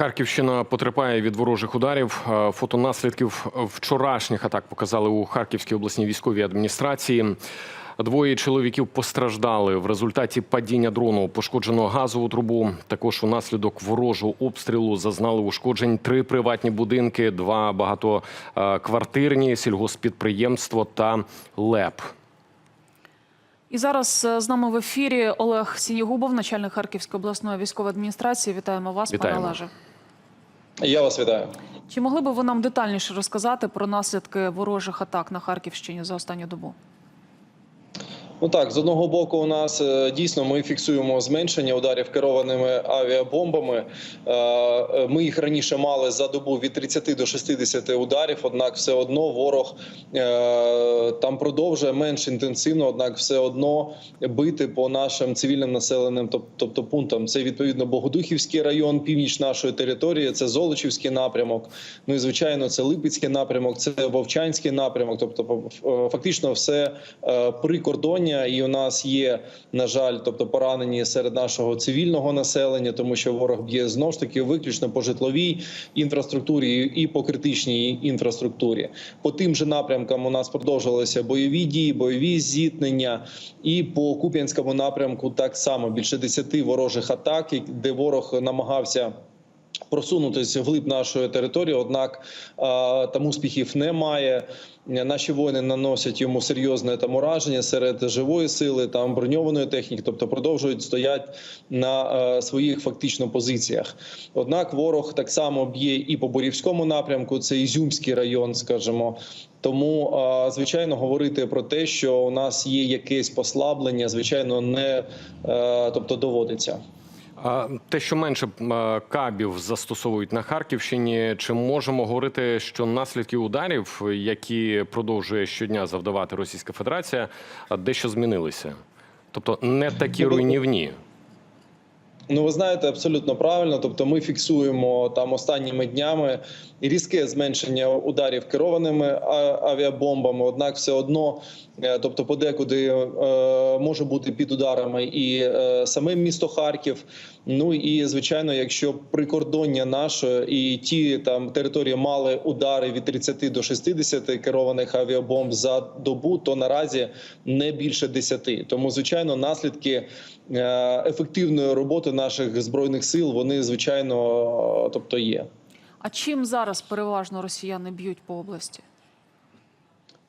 Харківщина потерпає від ворожих ударів. Е, Фото наслідків вчорашніх атак показали у Харківській обласній військовій адміністрації. Двоє чоловіків постраждали в результаті падіння дрону. Пошкоджено газову трубу. Також унаслідок ворожого обстрілу зазнали ушкоджень три приватні будинки, два багатоквартирні, сільгоспідприємство та ЛЕП. І зараз е, з нами в ефірі Олег Сінігубов, начальник Харківської обласної військової адміністрації. Вітаємо вас, Вітаємо. пане Олеже. Я вас вітаю. Чи могли би ви нам детальніше розказати про наслідки ворожих атак на Харківщині за останню добу? Ну так, з одного боку, у нас е, дійсно ми фіксуємо зменшення ударів керованими авіабомбами. Е, е, Ми їх раніше мали за добу від 30 до 60 ударів. Однак, все одно ворог там продовжує менш інтенсивно, однак все одно бити по нашим цивільним населеним, тобто пунктам. Це відповідно Богодухівський район, північ нашої території, це Золочівський напрямок. Ну і звичайно, це Липецький напрямок, це Вовчанський напрямок. Тобто, фактично, все е, прикордоння. І у нас є, на жаль, тобто поранені серед нашого цивільного населення, тому що ворог б'є знов ж таки виключно по житловій інфраструктурі і по критичній інфраструктурі. По тим же напрямкам у нас продовжилися бойові дії, бойові зіткнення, і по Куп'янському напрямку так само більше 10 ворожих атак, де ворог намагався. Просунутися вглиб нашої території, однак там успіхів немає. Наші воїни наносять йому серйозне там ураження серед живої сили, там броньованої техніки, тобто продовжують стояти на е, своїх фактично позиціях. Однак ворог так само б'є і по Борівському напрямку, це Ізюмський район, скажімо. Тому е, звичайно говорити про те, що у нас є якесь послаблення, звичайно, не е, тобто доводиться. Те, що менше е, кабів застосовують на Харківщині, чи можемо говорити, що наслідки ударів, які продовжує щодня завдавати Російська Федерація, дещо змінилися? Тобто не такі руйнівні. Ну, ви знаєте, абсолютно правильно. Тобто, ми фіксуємо там останніми днями різке зменшення ударів керованими авіабомбами. Однак, все одно, е, тобто, подекуди е, може бути під ударами і е, саме місто Харків. Ну і звичайно, якщо прикордоння наше і ті там території мали удари від 30 до 60 керованих авіабомб за добу, то наразі не більше 10. Тому, звичайно, наслідки е, ефективної роботи наших збройних сил вони звичайно, е, тобто є. А чим зараз переважно росіяни б'ють по області?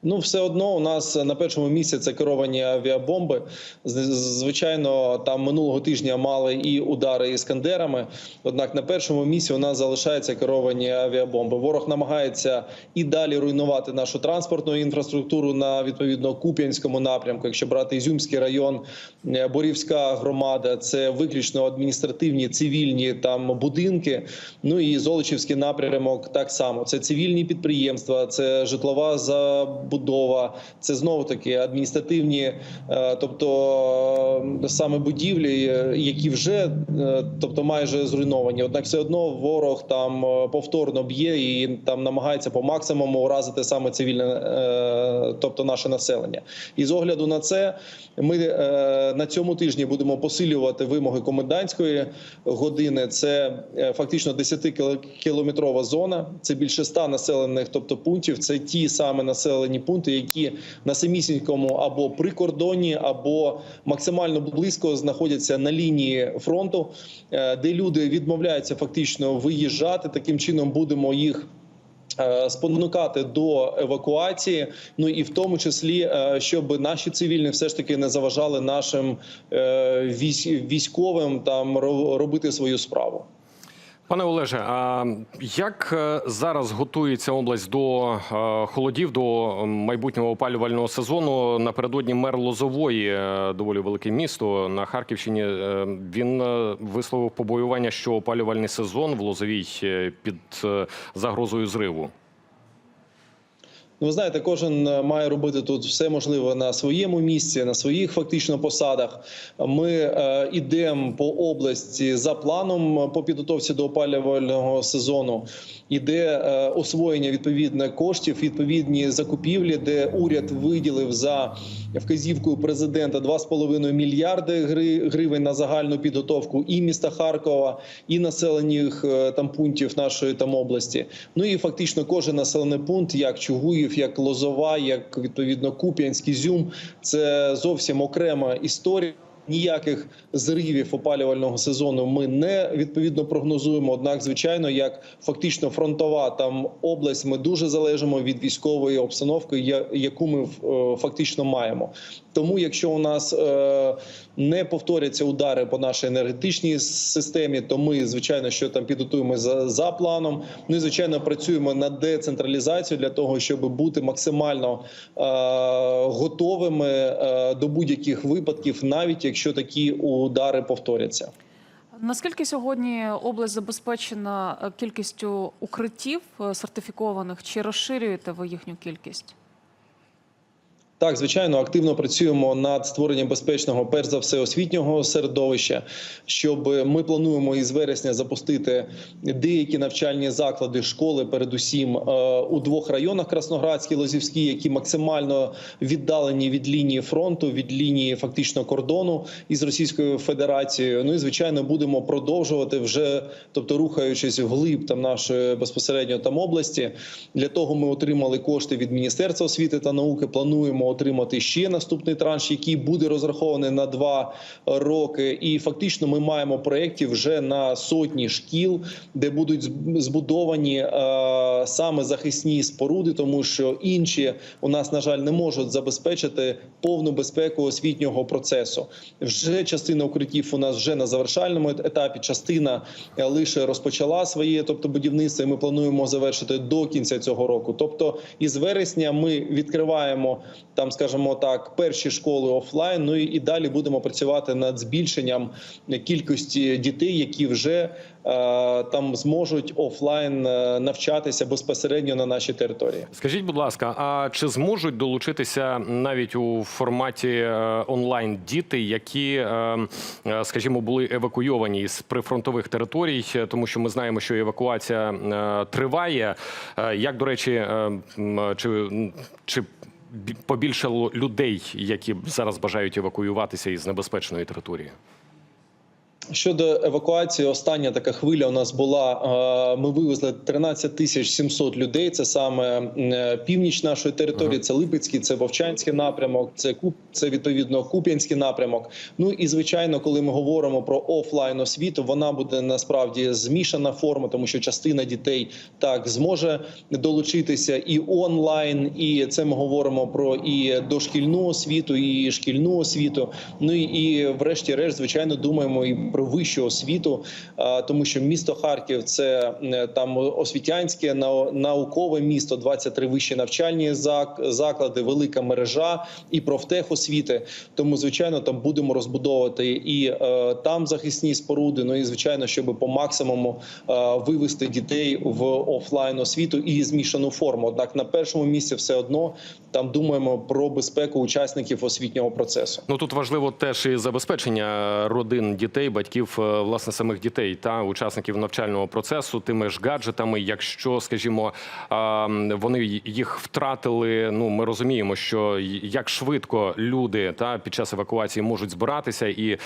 Ну, все одно у нас на першому місці це керовані авіабомби. Звичайно, там минулого тижня мали і удари іскандерами. Однак на першому місці у нас залишаються керовані авіабомби. Ворог намагається і далі руйнувати нашу транспортну інфраструктуру на відповідно Куп'янському напрямку. Якщо брати Ізюмський район, е, Борівська громада, це виключно адміністративні цивільні там будинки. Ну і Золочівський напрямок так само. Це цивільні підприємства, це житлова забудова, це знову таки адміністративні, е, тобто е, саме будівлі, е, які вже тобто майже зруйновані. Однак, все одно ворог там повторно б'є і там намагається по максимуму уразити саме цивільне, тобто наше населення. І з огляду на це ми на цьому тижні будемо посилювати вимоги комендантської години. Це фактично 10-кілометрова зона. Це більше 100 населених, тобто пунктів. Це ті саме населені пункти, які на самісінькому або прикордонні, або максимально близько знаходяться на лінії фронту, е, де люди відмовляються фактично виїжджати. Таким чином будемо їх. е, Спонукати до евакуації, ну і в тому числі, е, щоб наші цивільні все ж таки не заважали нашим військовим там ро- робити свою справу. Пане Олеже, а як е, зараз готується область до е, холодів, до майбутнього опалювального сезону? Напередодні мер Лозової, е, доволі велике місто на Харківщині. Він висловив побоювання, що опалювальний сезон в Лозовій під загрозою зриву. Ну, ви знаєте, кожен е, має робити тут все можливе на своєму місці, на своїх фактично посадах. Ми е, ідемо по області за планом е, по підготовці до опалювального сезону. Іде е, освоєння відповідне коштів, відповідні закупівлі, де уряд виділив за вказівкою президента 2,5 мільярди гри- гривень на загальну підготовку і міста Харкова, і населених е, там пунктів нашої там області. Ну і фактично кожен населений пункт, як Чугуїв, як Лозова, як відповідно Куп'янськ, Ізюм, це зовсім окрема історія. Ніяких зривів опалювального сезону ми не відповідно прогнозуємо. Однак, звичайно, як фактично фронтова там область, ми дуже залежимо від військової обстановки, яку ми е, фактично маємо. Тому, якщо у нас е, не повторяться удари по нашій енергетичній системі, то ми звичайно що там підготуємо за, за планом. Ну і звичайно працюємо над децентралізацією для того, щоб бути максимально е, готовими до будь-яких випадків, навіть якщо такі удари повторяться. Наскільки сьогодні область забезпечена е, кількістю укриттів е, сертифікованих? Чи розширюєте ви їхню кількість? Так, звичайно, активно працюємо над створенням безпечного, перш за все, освітнього середовища. Щоб ми плануємо із вересня запустити деякі навчальні заклади, школи, передусім е, у двох районах Красноградській, Лозівській, які максимально віддалені від лінії фронту, від лінії фактично кордону із Російською Федерацією. Ну і звичайно, будемо продовжувати вже, тобто рухаючись вглиб там нашої безпосередньо там області. Для того ми отримали кошти від Міністерства освіти та науки. Плануємо отримати ще наступний транш, який буде розрахований на два роки. І фактично ми маємо проєктів вже на сотні шкіл, де будуть збудовані е, саме захисні споруди, тому що інші у нас на жаль не можуть забезпечити повну безпеку освітнього процесу. Вже частина укриттів у нас вже на завершальному етапі. Частина е, лише розпочала своє, тобто будівництво. і Ми плануємо завершити до кінця цього року. Тобто, із вересня ми відкриваємо там, скажімо так, перші школи офлайн. Ну і, далі будемо працювати над збільшенням кількості дітей, які вже е, там зможуть офлайн е, навчатися безпосередньо на нашій території. Скажіть, будь ласка, а чи зможуть долучитися навіть у форматі е, онлайн діти, які, скажімо, були евакуйовані з прифронтових територій, тому що ми знаємо, що евакуація триває. Як до речі, чи, чи побільшало людей, які зараз бажають евакуюватися із небезпечної території? Щодо евакуації, остання така хвиля у нас була. е, Ми вивезли 13 тисяч 700 людей. Це саме е, північ нашої території. Це Липецький, це Вовчанський напрямок, це Куп, це відповідно Куп'янський напрямок. Ну і звичайно, коли ми говоримо про офлайн освіту, вона буде насправді змішана форма, тому що частина дітей так зможе долучитися і онлайн, і це ми говоримо про і дошкільну освіту, і шкільну освіту. Ну і, і врешті-решт, звичайно, думаємо і про вищу освіту, а, тому що місто Харків це е, там освітянське нау- наукове місто, 23 вищі навчальні заклади, велика мережа і профтехосвіти. Тому, звичайно, там будемо розбудовувати і е, там захисні споруди. Ну і звичайно, щоб по максимуму е, вивести дітей в офлайн освіту і змішану форму. Однак на першому місці все одно там думаємо про безпеку учасників освітнього процесу. Ну тут важливо теж і забезпечення родин дітей, батьків, е, власне, самих дітей та учасників навчального процесу тими ж гаджетами. Якщо, скажімо, вони їх втратили, ну ми розуміємо, що як швидко люди та під час евакуації можуть збиратися, і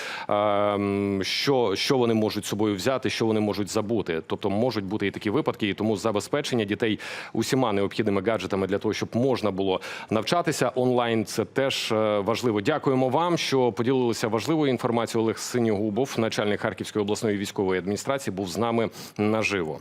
що, що вони можуть собою взяти, що вони можуть забути. Тобто можуть бути і такі випадки, і тому забезпечення дітей усіма необхідними гаджетами для того, щоб можна було навчатися онлайн. Це теж е, важливо. Дякуємо вам, що поділилися важливою інформацією. Олег Синігубов, начальник Харківської обласної військової адміністрації, був з нами наживо.